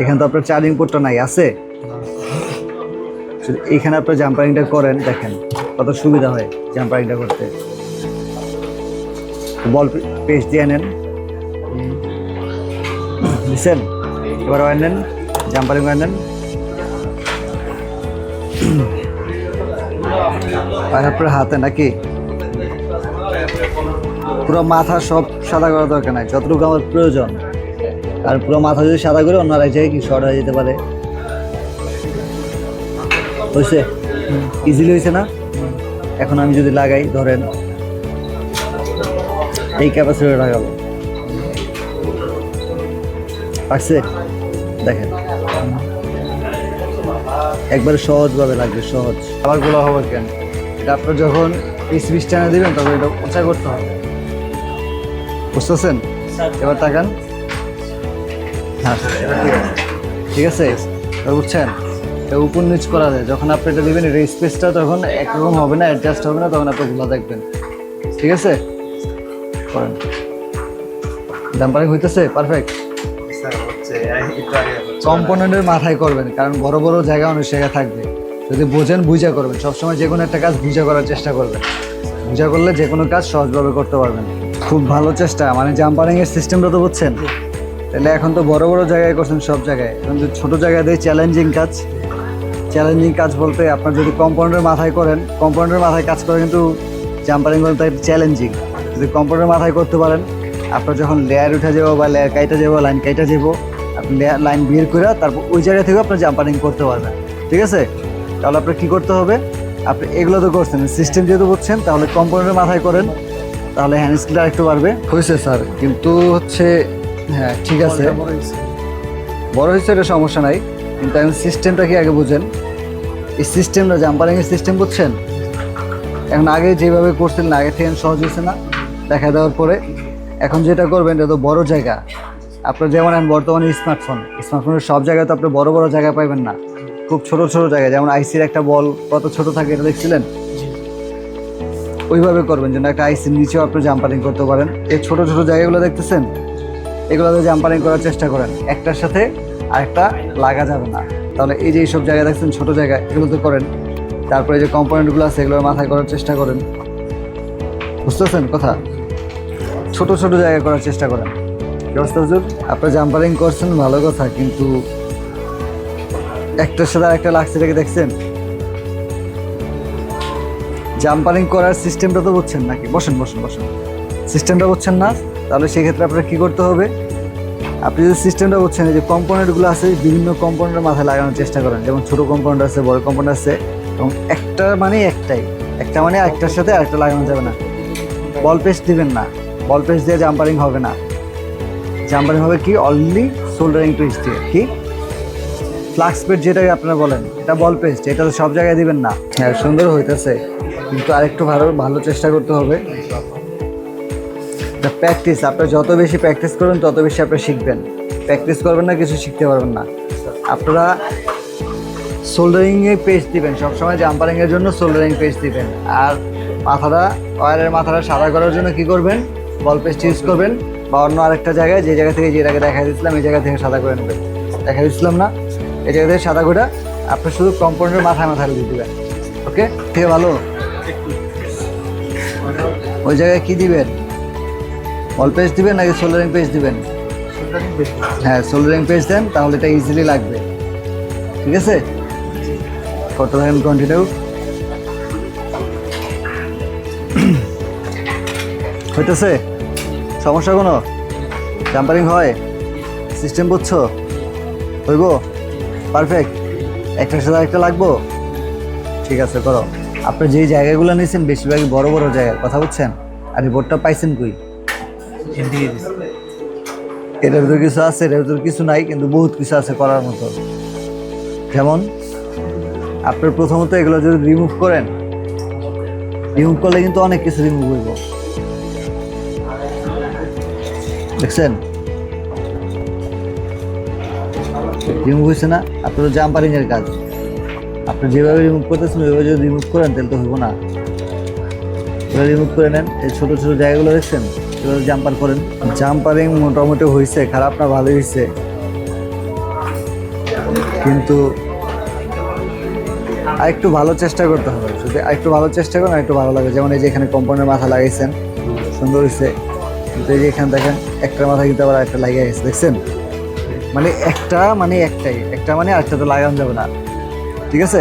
এখানে তো আপনার চার্জিং পোর্টটা নাই, আছে? শুধু এইখানে আপনার জাম্পারিংটা করেন, দেখেন কত সুবিধা হয় জাম্পারিংটা করতে। বল পেস্ট দিয়ে নেন। দিচ্ছেন এবার ওয়ার নেন জাম্পারিং ওয়ার নেন। আর আপনার হাতে নাকি পুরো মাথা সব সাদা করা দরকার নাই, যতটুকু আমার প্রয়োজন। আর পুরো মাথা যদি সাদা করে অন্য এক জায়গায় কি শর্ট হয়ে যেতে পারে? হয়েছে? ইজিলি হয়েছে না? এখন আমি যদি লাগাই ধরেন এই ক্যাপাসিটি লাগাবো। পারছে দেখেন। একবারে সহজভাবে লাগবে সহজ। আবার গোলা হবে কেন? এটা আপনার যখন এই সুইচ টানা দিবেন তখন এটা উঁচা করতে হবে। বুঝতেছেন? এবার তাকান। ঠিক আছে। ঠিক আছে? বুঝছেন? উপর নিচ করা যায়। যখন আপনি এটা দিবেন এটা স্পেসটা তখন একরকম হবে না অ্যাডজাস্ট হবে না তখন আপনি গুলা দেখবেন। ঠিক আছে? করেন। ডাম্পারিং হইতেছে? পারফেক্ট কম্পোনেন্টের মাথায় করবেন কারণ বড় বড় জায়গা অনেক জায়গায় থাকবে। যদি বোঝেন বুঝা করবেন। সবসময় যে কোনো একটা কাজ বুঝা করার চেষ্টা করবেন। বুঝা করলে যে কোনো কাজ সহজভাবে করতে পারবেন। খুব ভালো চেষ্টা। মানে জাম্পারিংয়ের সিস্টেমটা তো বুঝছেন? তাহলে এখন তো বড় বড় জায়গায় করছেন সব জায়গায়। এখন যদি ছোটো জায়গায় দেয় চ্যালেঞ্জিং কাজ। চ্যালেঞ্জিং কাজ বলতে আপনার যদি কম্পাউন্ডের মাথায় করেন কম্পাউন্ডের মাথায় কাজ করে কিন্তু জাম্পারিং করেন বলতে চ্যালেঞ্জিং যদি কম্পাউন্ডের মাথায় করতে পারেন, আপনার যখন লেয়ার উঠে যাব বা লেয়ার কাইটা যাব লাইন কাইটা যাব, আপনি লেয়ার লাইন বের করে তারপর ওই জায়গা থেকে আপনার জাম্পারিং করতে পারবেন। ঠিক আছে? তাহলে আপনার কী করতে হবে? আপনি এগুলো তো করছেন। সিস্টেম যেহেতু বুঝছেন, তাহলে কম্পাউন্ডের মাথায় করেন, তাহলে হ্যান্ড স্কিলটা একটু বাড়বে। হয়েছে স্যার। কিন্তু হচ্ছে হ্যাঁ ঠিক আছে। বড় হয়েছে। এটা সমস্যা নাই কিন্তু এখন সিস্টেমটা কি আগে বুঝেন? এই সিস্টেমটা জাম্পারিংয়ের সিস্টেম বুঝছেন? এখন আগে যেভাবে করছিলেন আগে থেকে সহজ হয়েছে না দেখা দেওয়ার পরে। এখন যেটা করবেন এটা তো বড় জায়গা। আপনার যেমন এখন বর্তমানে স্মার্টফোন স্মার্টফোনের সব জায়গায় তো আপনি বড় বড় জায়গা পাইবেন না। খুব ছোট ছোট জায়গায় যেমন আইসির একটা বল কত ছোট থাকে এটা দেখছিলেন? ওইভাবে করবেন যেন একটা আইসির নিচেও আপনি জাম্পারিং করতে পারেন। এই ছোট ছোট জায়গাগুলো দেখতেছেন? এগুলোতে জাম্পারিং করার চেষ্টা করেন। একটার সাথে আরেকটা লাগা যাবে না। তাহলে এই যে এইসব জায়গায় দেখছেন, ছোট জায়গায় এগুলোতে করেন। তারপরে যে কম্পোনেন্টগুলো আছে এগুলো মাথায় করার চেষ্টা করেন। বুঝতেছেন কথা? ছোট ছোট জায়গায় করার চেষ্টা করেন। ব্যবস্থা হুজুর? আপনার জাম্পারিং করছেন, ভালো কথা, কিন্তু একটার সাথে আরেকটা লাগছে রেখে দেখছেন? জাম্পারিং করার সিস্টেমটা তো বুঝছেন নাকি? বসেন বসেন বসেন। সিস্টেমটা বুঝছেন না? তাহলে সেক্ষেত্রে আপনার কি করতে হবে? আপনি যদি সিস্টেমটা বুঝছেন এই যে কম্পোনেন্টগুলো আছে, বিভিন্ন কম্পোনেন্টের মাথায় লাগানোর চেষ্টা করেন। যেমন ছোটো কম্পাউন্ড আছে, বড় কম্পাউন্ড আছে, এবং একটা মানে একটাই। একটা মানে আরেকটার সাথে আরেকটা লাগানো যাবে না। বল পেস্ট দিবেন না। বল পেস্ট দিয়ে জাম্পারিং হবে না। জাম্পারিং হবে কি? অনলি সোল্ডারিং পেস্ট দিয়ে কি? ফ্লাক্স পেস্ট যেটাকে আপনারা বলেন, এটা বল পেস্ট এটা তো সব জায়গায় দিবেন না। হ্যাঁ সুন্দর হইতেছে। কিন্তু আরেকটু ভালো ভালো চেষ্টা করতে হবে। প্র্যাকটিস আপনি যত বেশি প্র্যাকটিস করবেন, তত বেশি আপনি শিখবেন। প্র্যাকটিস করবেন না, কিছু শিখতে পারবেন না। আপনারা সোল্ডারিংয়ে পেজ দিবেন। সবসময় জাম্পারিংয়ের জন্য সোল্ডারিং পেজ দিবেন। আর মাথাটা ওয়ারের মাথাটা সাদা করার জন্য কি করবেন? বল পেস্ট ইউজ করবেন। বা অন্য আরেকটা জায়গায়, যে জায়গা থেকে, যে জায়গায় দেখা দিয়েছিলাম, এই জায়গা থেকে সাদা করে নেবেন। দেখা দিয়েছিলাম না? এই জায়গা থেকে সাদা করে আপনি শুধু কম্পাউন্ডের মাথায় মাথায় দিয়ে দিবেন। ওকে ঠিক ভালো? ওই জায়গায় কি দিবেন? অল পেজ দিবেন নাকি সোল্ডারিং পেজ দিবেন? হ্যাঁ সোল্ডারিং পেজ দেন তাহলে এটা ইজিলি লাগবে। ঠিক আছে? করতে থাকেন কন্টিনিউ হইতেছে? সমস্যা কোনো? জাম্পারিং হয়? সিস্টেম বুঝছ? হইব? পারফেক্ট একটার সাথে একটা লাগবো? ঠিক আছে করো। আপনি যেই জায়গাগুলো নিয়েছেন বেশিরভাগই বড় বড় জায়গা। কথা বুঝছেন? আর রিপোর্টটা পাইছেন কই? এটার ভিতরে কিছু আছে, এটার ভিতরে কিছু নাই, কিন্তু বহুত কিছু আছে করার মতো। যেমন আপনার প্রথমত এগুলো যদি রিমুভ করেন রিমুভ করলে কিন্তু অনেক কিছু রিমুভ হইব। দেখছেন? রিমুভ হয়েছে না? আপনার জাম্পারিং এর কাজ। আপনি যেভাবে রিমুভ করতেছেন, ওইভাবে যদি রিমুভ করেন, তাহলে তো হইব না। এগুলো রিমুভ করে নেন, এই ছোটো ছোটো জায়গাগুলো দেখছেন? এগুলো জাম্পার করেন। জাম্পারিং মোটামুটি হয়েছে, খারাপ না, ভালোই হয়েছে। কিন্তু আর একটু ভালো চেষ্টা করতে হবে। যদি আর একটু ভালো চেষ্টা করেন আর একটু ভালো লাগে। যেমন এই যে এখানে কম্পাউন্ডের মাথা লাগাইছেন, সুন্দর হয়েছে। কিন্তু এই যে এখানে দেখেন একটা মাথা কিন্তু আবার একটা লাগিয়ে গেছে, দেখছেন? মানে একটা মানে একটাই, একটা মানে আরেকটা তো লাগানো যাবে না। ঠিক আছে?